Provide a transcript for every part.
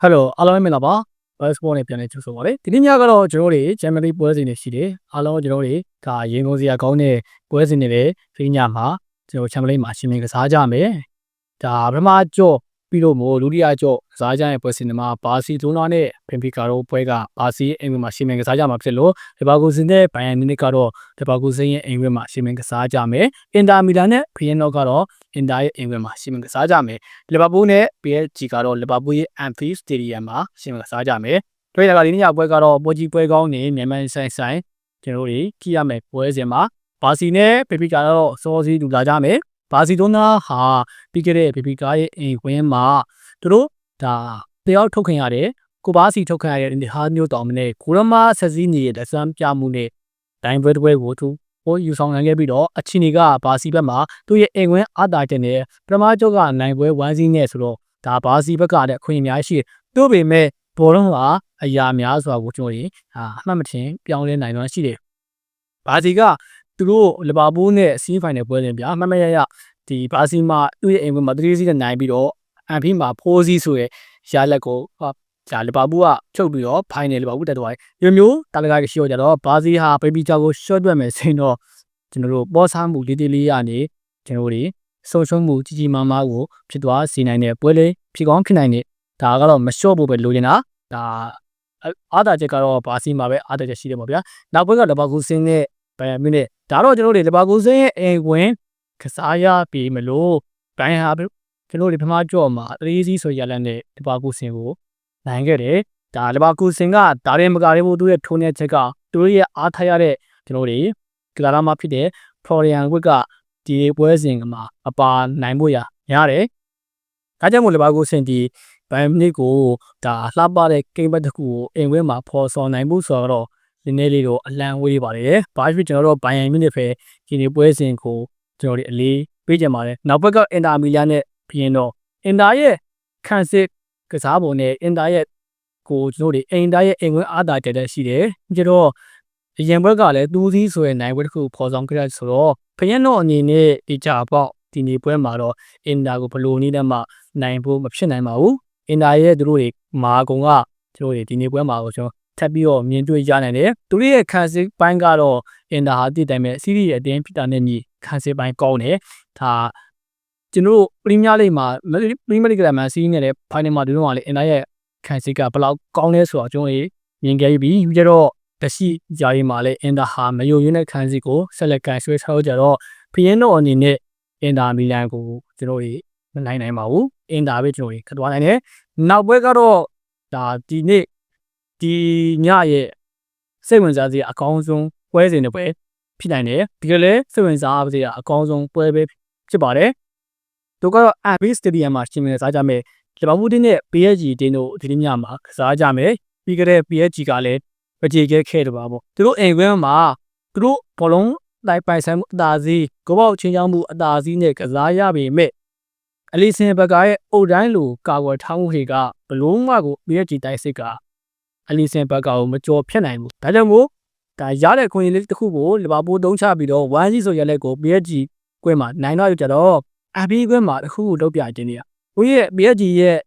ဟယ်လိုအားလုံးပဲမင်္ဂလာပါ Baseball နဲ့ပြန်လည်ကြိုဆိုပါရစေဒီနေ့ညကတော့ကျွန်တော်တို့ Germany ပွဲစဉ်တွေရှိတယ်အားလုံးကျွန်တော်တို့ဒါရင်ကုန်စရာကောင်းတဲ့ပွဲစဉ်တွေလည်းဒီညမှာကျွန်တော် Champions League မှာရှင်မြင်ကစားကြမယ်ဒါပထမကြော့ ပြီးတော့မို့ဒုတိယကြော့ကစားကြတဲ့ပွဲစဉ်တွေမှာဘာစီလိုနာနဲ့ဖင်ဖီကာတို့ပွဲကဘာစီအင်္ဂလန်မှာရှင်မြင်ကစားကြမှာဖြစ်လို့လီဗာပူးဇင်နဲ့ဘိုင်ယန်မြူနစ်ကတော့လီဗာပူးဇင်ရဲ့အင်္ဂလန်မှာရှင်မြင်ကစားကြမယ်အင်တာမီလန်နဲ့ဖီယန်နော့ကတော့အင်တာရဲ့အင်္ဂလန်မှာရှင်မြင်ကစားကြမယ်လီဗာပူးနဲ့ PSG ကတော့လီဗာပူးရဲ့ Anfield Stadium မှာရှင်မြင်ကစားကြမယ်တွေ့ရတာကဒီနေ့ညပွဲကတော့ပွဲကြီးပွဲကောင်းနေမြန်မာဆိုင်ဆိုင်ကျွန်တော်တို့ကြည့်ရမယ်ပွဲစဉ်မှာဘာစီနဲ့ဖီဖီကာကတော့စောစီးတူလာကြမယ် ဘာစီလိုနာဟာပြီးခဲ့တဲ့ဖီဖီကာရဲ့အိမ်ဝင်းမှာသူတို့ဒါတယောက်ထုတ်ခင်ရတယ်ကိုဘာစီထုတ်ခံရတဲ့ဒီဟာမျိုးတောင်မနဲ့ကိုရမဆက်စည်းနေတဲ့လက်စမ်းပြမှုနဲ့ဒိုင်ဘွဲတပွဲကိုသူဟိုယူဆောင်နိုင်ခဲ့ပြီးတော့အချီနီကဘာစီဘက်မှာသူ့ရဲ့အိမ်ဝင်းအတားတဲ့နဲ့ပထမကျောက်ကနိုင်ပွဲဝမ်းစီးနဲ့ဆိုတော့ဒါဘာစီဘက်ကလည်းအခွင့်အများရှိတယ်သူ့ပေမဲ့ဘောလုံးကအရာများစွာကိုကျွန်တော်တို့ဟာအမှတ်မထင်ပြောင်းလဲနိုင်တော့ရှိတယ်ဘာစီက သူတို့လီဗာပူးနဲ့စီးဖိုင်နယ်ပွဲတင်ပြအမှတ်မရရဒီဘာစီမှာသူ့ရဲ့အိမ်ဝင်းမှာ3စီးနဲ့နိုင်ပြီးတော့အန်ဖီမှာ4စီးဆိုရယ်ရလက်ကိုဂျာလီဗာပူးကချုပ်ပြီးတော့ဖိုင်နယ်လီဗာပူးတက်သွားတယ်။ဒီမျိုးတာလကရှိတော့ကြတော့ဘာစီဟာဘေဘီချာကိုရှော့တွက်မယ်ဆိုရင်တော့ကျွန်တော်တို့ပေါ်စားမှုလေးလေးလေးရနေကျွန်တော်တို့ဆုံးရှုံးမှုကြီးကြီးမားမားကိုဖြစ်သွားစေနိုင်တဲ့ပွဲလေးဖြစ်ကောင်းဖြစ်နိုင်တဲ့ဒါကတော့မလျှော့ဖို့ပဲလိုချင်တာဒါအားတာချက်ကတော့ဘာစီမှာပဲအားတာချက်ရှိတယ်ပေါ့ဗျာ။နောက်ပွဲကလီဗာပူးစင်းနဲ့ ဘယ်မိနစ်ဒါတော့ကျွန်တော်တို့လီဗာပူးစင်းရဲ့အိမ်ဝင်ကစားရပြီမလို့ဘိုင်းဟာကျွန်တော်တို့ပထမကြော့မှာ3စီးဆိုရလက်နဲ့လီဗာပူးစင်းကိုနိုင်ခဲ့တယ်။ဒါလီဗာပူးစင်ကဒါရင်မကလေးဘူးသူရဲ့ထိုးနေချက်ကသူတို့ရဲ့အားထားရတဲ့ကျွန်တော်တို့ကလာရာမှာဖြစ်တဲ့ဖလော်ရီယန်ဝစ်ကဒီပွဲစဉ်မှာအပါနိုင်ဖို့ရရတယ်။ဒါကြောင့်မို့လီဗာပူးစင်ဒီဘိုင်မနစ်ကိုဒါလှပတဲ့ကိန်းဘက်တစ်ခုကိုအိမ်ဝင်းမှာဖော်ဆောင်နိုင်ဖို့ဆိုတော့ နည်းနည်းလေးတော့အလံဝေးပါတယ်။ဘာဖြစ်ကျွန်တော်တို့ဘိုင်ယန်မြနစ်ပဲဒီနေ့ပွဲစဉ်ကိုကျွန်တော်တို့အလေးပေးကြပါတယ်။နောက်ဘက်ကအင်တာမီလန်နဲ့ပြီးရင်တော့အင်တာရဲ့ခံစစ်ကစားပုံနဲ့အင်တာရဲ့ကိုကျွန်တော်တို့အင်တာရဲ့အိမ်ဝင်အားတာတက်တက်ရှိတယ်။ကြတော့အရင်ဘက်ကလည်းသူးသီးဆိုတဲ့နိုင်ပွဲတစ်ခုပေါ်ဆောင်ခဲ့ရဆိုတော့ဖယက်တော့အနေနဲ့ဒီကြပေါ့ဒီနေ့ပွဲမှာတော့အင်တာကိုဘလို့နည်းနဲ့မှနိုင်ဖို့မဖြစ်နိုင်ပါဘူး။အင်တာရဲ့သူတို့တွေမာကုံကကျွန်တော်တို့ဒီနေ့ပွဲမှာကိုကျွန်တော် ထပ်ပြီးတော့မြင်တွေ့ရနိုင်တယ်။သူတို့ရဲ့ခံစစ်ပိုင်းကတော့အင်တာဟာတည်တိုင်းမဲ့စီးရီးရဲ့အတင်းဖြစ်တာနဲ့ညီခံစစ်ပိုင်းကောင်းတယ်။ဒါကျွန်တော်တို့ပရီးမီးယားလိမှာပရီးမီးယားလိကမှာစီးနေတဲ့ဖိုင်နယ်မှာဒီတော့ကလေအင်တာရဲ့ခံစစ်ကဘယ်လောက်ကောင်းလဲဆိုတော့ကျွန်တော်ရေမြင်ခဲ့ပြီးပြီးကြတော့တရှိဂျာရီမှာလည်းအင်တာဟာမယုံရင်းတဲ့ခံစစ်ကိုဆက်လက်ကန်ဆွဲထားကြတော့ဖယင်းတော့အနေနဲ့အင်တာမီလန်ကိုကျွန်တော်ရေမနိုင်နိုင်ပါဘူးအင်တာပဲကျွန်တော်ရေခတ်သွားနိုင်တယ်နောက်ပွဲကတော့ဒါဒီနေ့ ဒီညရဲ့စိတ်ဝင်စားစရာအကောင်းဆုံးပွဲစဉ်တွေပဲဖြစ်နိုင်တယ်ဒီကလေးစိတ်ဝင်စားစရာအကောင်းဆုံးပွဲပဲဖြစ်ပါတယ်တို့ကတော့ Abbey Stadium မှာရှင်မြန်စားကြမယ်လီဗာပူးတင်းနဲ့ PSG တင်းတို့ဒီနေ့ညမှာကစားကြမယ်ပြီးကြတဲ့ PSG ကလည်းမကြေခဲခဲ့တယ်ပါပေါ့သူတို့အိမ်ကွင်းမှာသူတို့ဘောလုံးလိုက်ပိုင်ဆိုင်မှုအသာစီးကိုပေါချင်းချောင်းမှုအသာစီးနဲ့ကစားရပေမဲ့အလီစင်ဘက်ကရဲ့အုတ်တိုင်းလိုကာကွယ်ထောင်းမှုတွေကဘလုံးမကို PSG တိုက်စစ်က အလီစင်ဘက်ကကိုမကြော်ဖြတ်နိုင်ဘူးဒါကြောင့်မို့ဒါရတဲ့ခွင့်လေးတစ်ခုကိုလီဗာပူးတုံးချပြီးတော့ဝမ်းကြီးဆိုရလက်ကို PSG ကွင်းမှာနိုင်တော့ကြတော့အဘီကွင်းမှာတစ်ခုခုလုပ်ပြခြင်းနေရဦးရဲ့ PSG ရဲ့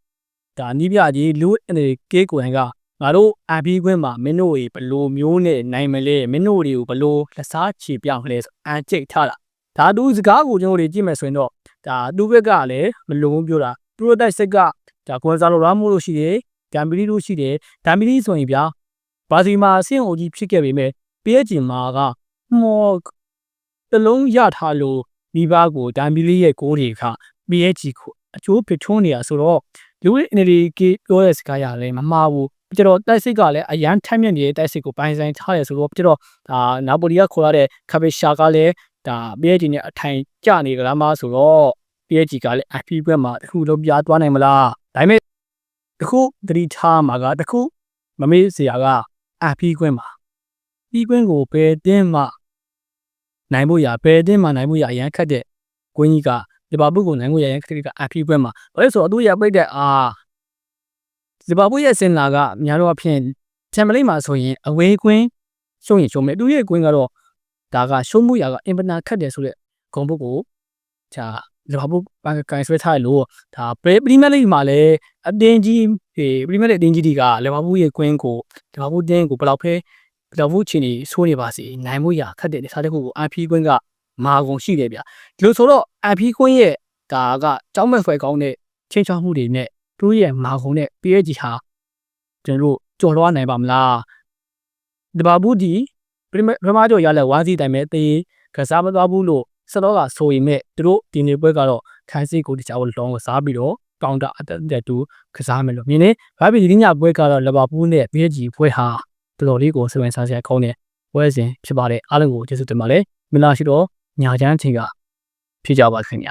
ဒါနီးပြကြီးလူအနေကေးကိုန်ကငါတို့အဘီကွင်းမှာမင်းတို့တွေဘလို့မျိုးနဲ့နိုင်မလဲမင်းတို့တွေကိုဘလို့လက်စားချေပြောင်းလဲဆိုအန်ကျိတ်ထားတာဒါသူစကားကိုကျွန်တော်တို့ကြည့်မယ်ဆိုရင်တော့ဒါသူ့ဘက်ကလည်းမလုံးပြောတာသူတို့တိုက်စိတ်ကဒါကွန်ဆာလိုရာမိုလို့ရှိတယ် ဂမ်ဘီလီတို့ရှိတယ်ဂမ်ဘီလီဆိုရင်ဗျာဘာစီမာအဆင့်အိုကြီးဖြစ်ခဲ့ပေမဲ့ PSG မှာကမော်တလုံးရထားလို့မိဘကိုဂမ်ဘီလီရဲ့ဂိုးတွေက PSG ကိုအကျိုးဖြစ်ထွန်းနေတာဆိုတော့လူဝင်အနေဒီကေပြောတဲ့စကားရလဲမမှားဘူးကျတော့တိုက်စစ်ကလည်းအရန်ထက်မြက်နေတဲ့တိုက်စစ်ကိုပိုင်းဆိုင်ထားရဆိုတော့ကျတော့ဒါနာပိုလီကခေါ်ရတဲ့ခါဘေရှာကလည်းဒါ PSG နဲ့အထိုင်ကျနေကြလားမဆိုတော့ PSG ကလည်းအဖီဘက်မှာတခုလုံးပြားသွားနိုင်မလားဒါပေမဲ့ တခုသတိထားမှာကတခုမမေ့စရာကအဖီကွင်းမှာပြီးကွင်းကိုဘယ်တင်းမှနိုင်ဖို့ရဘယ်တင်းမှနိုင်ဖို့ရအရန်ခတ်တဲ့ကွင်းကြီးကလီဗာပူးကိုနိုင်ဖို့ရရင်ခတိကအဖီပွဲမှာဘာလို့ဆိုတော့သူရပိတ်တဲ့အာလီဗာပူးရဲ့စင်လာကများတော့အဖြစ်ချန်ပလိမှာဆိုရင်အဝေးကွင်းရှုံးရင်ရှုံးမယ်သူရဲ့ကွင်းကတော့ဒါကရှုံးမှုရာကအင်ပနာခတ်တယ်ဆိုတဲ့ဂုံဘုတ်ကိုဂျာ လီဗာပူးကန်ဆွဲထားရလို့ဒါပရီးမီးယားလိမှာလည်းအတင်းကြီးပရီးမီးယားလိအတင်းကြီးတွေကလီဗာပူးရဲ့ကွင်းကိုလီဗာပူးတင်းကိုဘယ်လောက်ဖဲဘယ်လောက်ဘူးချီနေဆိုးနေပါစေနိုင်မှုရခက်တဲ့နေစားတစ်ခုကိုအန်ဖီကွင်းကမာကုန်ရှိတယ်ဗျဒီလိုဆိုတော့အန်ဖီကွင်းရဲ့ဒါကကြောင်းမဲ့ဆွဲကောင်းတဲ့ချင်းချောင်းမှုတွေနဲ့သူ့ရဲ့မာကုန်တဲ့ PSG ဟာကျွန်တော်တို့ကြော်လွှားနိုင်ပါမလားလီဗာပူးဒီပရီးမီးယားကျော်ရလဲဝါစီတိုင်မဲ့တေးကစားမသွားဘူးလို့ စတော့ကဆိုရင်မဲ့သူတို့ဒီနေ့ပွဲကတော့ခိုင်းစီကိုတခြားကိုလောင်းကစားပြီးတော့ကောင်တာအတက်တက်တူကစားမယ်လို့မြင်နေဘာဖြစ်ဒီညပွဲကတော့လီဗာပူးနဲ့ PSG ပွဲဟာတော်တော်လေးကိုစပင်စားစရာကောင်းတဲ့ပွဲစဉ်ဖြစ်ပါတယ်အားလုံးကိုကျေးဇူးတင်ပါတယ်မင်္ဂလာရှိတော့ညာချမ်းချင်းကဖြစ်ကြပါခင်ဗျ